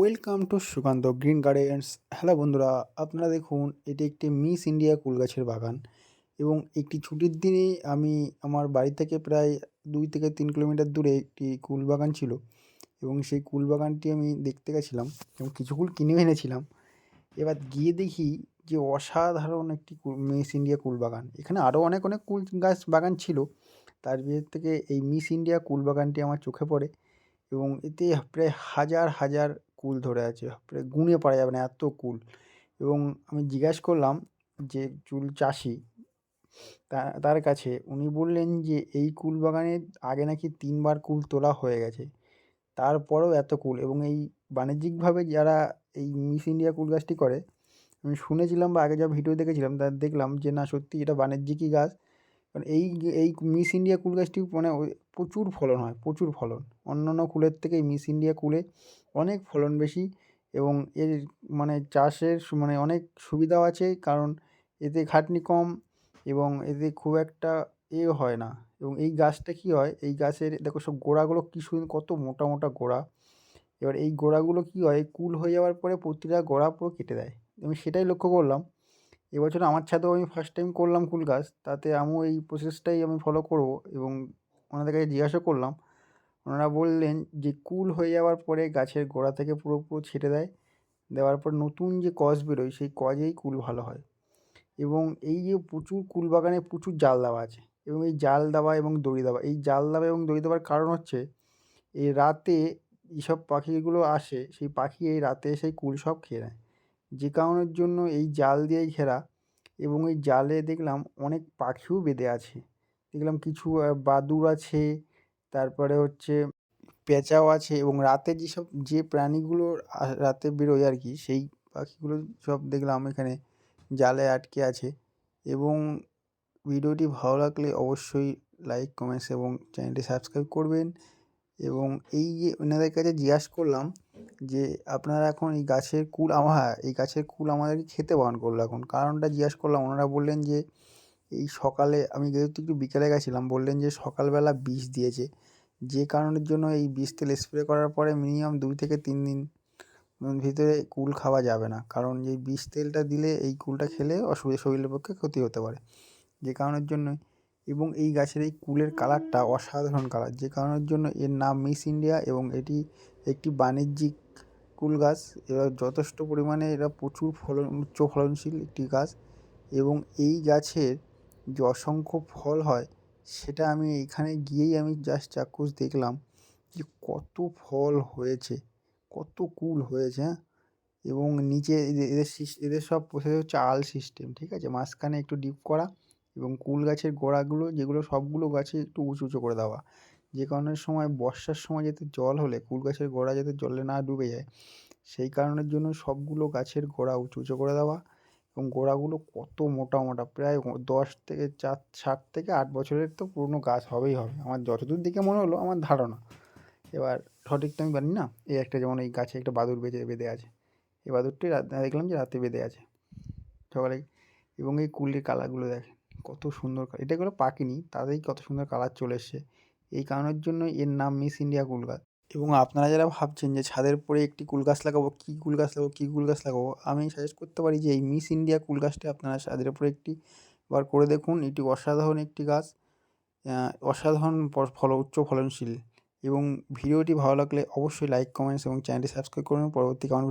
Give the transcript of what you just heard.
Welcome to Sukanta green gardens hello বন্ধুরা, আপনারা দেখুন, এটি একটি মিস ইন্ডিয়া কুল গাছের বাগান এবং একটি ছুটির দিনে আমি আমার বাড়ি থেকে প্রায় দুই থেকে তিন কিলোমিটার দূরে একটি কুল বাগান ছিল এবং সেই কুল বাগানটি আমি দেখতে গেছিলাম এবং কিছু কুল কিনেও এনেছিলাম। এবার গিয়ে দেখি যে অসাধারণ একটি মিস ইন্ডিয়া কুল বাগান। এখানে আরও অনেক অনেক কুল গাছ বাগান ছিল, তার ভিতর থেকে এই মিস ইন্ডিয়া কুল বাগানটি আমার চোখে পড়ে এবং এতে প্রায় হাজার হাজার কুল ধরে আছে। প্রায় গুণে পারা যাবে না, এত কুল। এবং আমি জিজ্ঞেস করলাম যে, চুল চাষি? তার কাছে উনি বললেন যে, এই কুল বাগানে আগে নাকি তিনবার কুল তোলা হয়ে গেছে। তারপরেও এত কুল। এবং এই বাণিজ্যিকভাবে যারা এই মিস ইন্ডিয়া কুল গাছটি করে, আমি শুনেছিলাম বা আগে যা ভিডিও দেখেছিলাম, তা দেখলাম যে, না, সত্যি এটা বাণিজ্যিকই গাছ। কারণ এই এই মিস ইন্ডিয়া কুল গাছটি মানে প্রচুর ফলন হয়, প্রচুর ফলন। অন্য অন্য কুলের থেকে মিস ইন্ডিয়া কুলে অনেক ফলন বেশি এবং এর মানে চাষের মানে অনেক সুবিধাও আছে কারণ এতে খাটনি কম এবং এতে খুব একটা এ হয় না। এবং এই গাছটা কী হয়, এই গাছের, দেখো সব গোড়াগুলো কী সুন্দর কত মোটা মোটা গোড়া। এবার এই গোড়াগুলো কী হয়, কুল হয়ে যাওয়ার পরে প্রতিটা গোড়া পুরো কেটে দেয়। আমি সেটাই লক্ষ্য করলাম এবছর আমার ছাদেও আমি ফার্স্ট টাইম করলাম কুল গাছ। তাতে আমিও এই প্রসেসটাই আমি ফলো করব এবং ওনাদের কাছে জিজ্ঞাসা করলাম। ওনারা বললেন যে, কুল হয়ে যাওয়ার পরে গাছের গোড়া থেকে পুরো পুরো ছেটে দেয়। দেওয়ার পর নতুন যে কস বেরোয়, সেই কজেই কুল ভালো হয়। এবং এই যে প্রচুর কুল বাগানে প্রচুর জাল দেওয়া আছে এবং এই জাল দেওয়া এবং দড়ি দেওয়া, এই জাল দেওয়া এবং দড়ি দেওয়ার কারণ হচ্ছে, এই রাতে যেসব পাখিগুলো আসে, সেই পাখি এই রাতে এসে কুল সব খেয়ে নেয়। যে কারণের জন্য এই জাল দিয়েই ঘেরা এবং এই জালে দেখলাম অনেক পাখিও বেঁধে আছে। দেখলাম কিছু বাদুড় আছে, তারপরে হচ্ছে পেঁচাও আছে এবং রাতে যেসব, যে প্রাণীগুলো রাতে বেরোয় আর কি, সেই পাখিগুলো সব দেখলাম এখানে জালে আটকে আছে এবং ভিডিওটি ভালো লাগলে অবশ্যই লাইক, কমেন্টস এবং চ্যানেলটি সাবস্ক্রাইব করবেন এবং এই যে ওনাদের কাছে জিজ্ঞাসা করলাম যে আপনারা এখন এই গাছের কুল আমার হ্যাঁ এই গাছের কুল আমাদেরকে খেতে বারণ করল এখন। কারণটা জিজ্ঞাসা করলাম, ওনারা বললেন যে, এই সকালে, আমি যেহেতু একটু বিকেলে গেছিলাম, বললেন যে সকালবেলা বিষ দিয়েছে। যে কারণের জন্য এই বিষ তেল স্প্রে করার পরে মিনিমাম দুই থেকে তিন দিন ভিতরে কুল খাওয়া যাবে না। কারণ এই বিষ তেলটা দিলে এই কুলটা খেলে অসুবিধা, শরীরের পক্ষে ক্ষতি হতে পারে। যে কারণের জন্য এবং এই গাছের এই কুলের কালারটা অসাধারণ কালার, যে কারণের জন্য এর নাম মিস ইন্ডিয়া এবং এটি একটি বাণিজ্যিক কুল গাছ। এরা যথেষ্ট পরিমাণে এরা প্রচুর ফলন, উচ্চ ফলনশীল একটি গাছ এবং এই গাছের যে অসংখ্য ফল হয়, সেটা আমি এখানে গিয়েই আমি জাস্ট চাক্ষুষ দেখলাম যে কত ফল হয়েছে, কত কুল হয়েছে হ্যাঁ? এবং নিচে এদের এদের সব প্রসেস হচ্ছে আল সিস্টেম ঠিক আছে? মাঝখানে একটু ডিপ করা। এবং কুল গাছের গোড়াগুলো, যেগুলো সবগুলো গাছে একটু উঁচু উঁচু করে দেওয়া। যে কারণের সময় বর্ষার সময় যাতে জল হলে, কুল গাছের গোড়া যাতে জলে না ডুবে যায়, সেই কারণের জন্য সবগুলো গাছের গোড়া উঁচু উঁচু করে দেওয়া এবং গোড়াগুলো কত মোটা মোটা, প্রায় দশ থেকে চার সাত থেকে আট বছরের তো পুরনো গাছ হবেই হবে। আমার যতদূর দেখে মনে হলো, আমার ধারণা। এবার সঠিক তো আমি জানি না, এই একটা যেমন এই গাছে একটা বাদুর বেঁধে বেঁধে আছে। এই বাদুরটি দেখলাম যে রাতে বেঁধে আছে। সকালে এবং এই কুলের কালারগুলো দেখেন। কত সুন্দর এটা কোনো পাকেনি তাতেই কত সুন্দর কালার চলে এসছে। এই কারণের জন্য এর নাম মিস ইন্ডিয়া কুল গাছ। এবং আপনারা যারা ভাবছেন যে ছাদের পরে একটি কুল গাছ লাগাবো, কী কুল গাছ লাগাবো, কী কুল গাছ লাগাবো, আমি সাজেস্ট করতে পারি যে এই মিস ইন্ডিয়া কুল গাছটি আপনারা ছাদের উপরে একটি বার করে দেখুন। এটি অসাধারণ একটি গাছ অসাধারণ ফল উচ্চ ফলনশীল। এবং ভিডিওটি ভালো লাগলে অবশ্যই লাইক কমেন্টস এবং চ্যানেলটি সাবস্ক্রাইব করুন। পরবর্তী কমেন্ট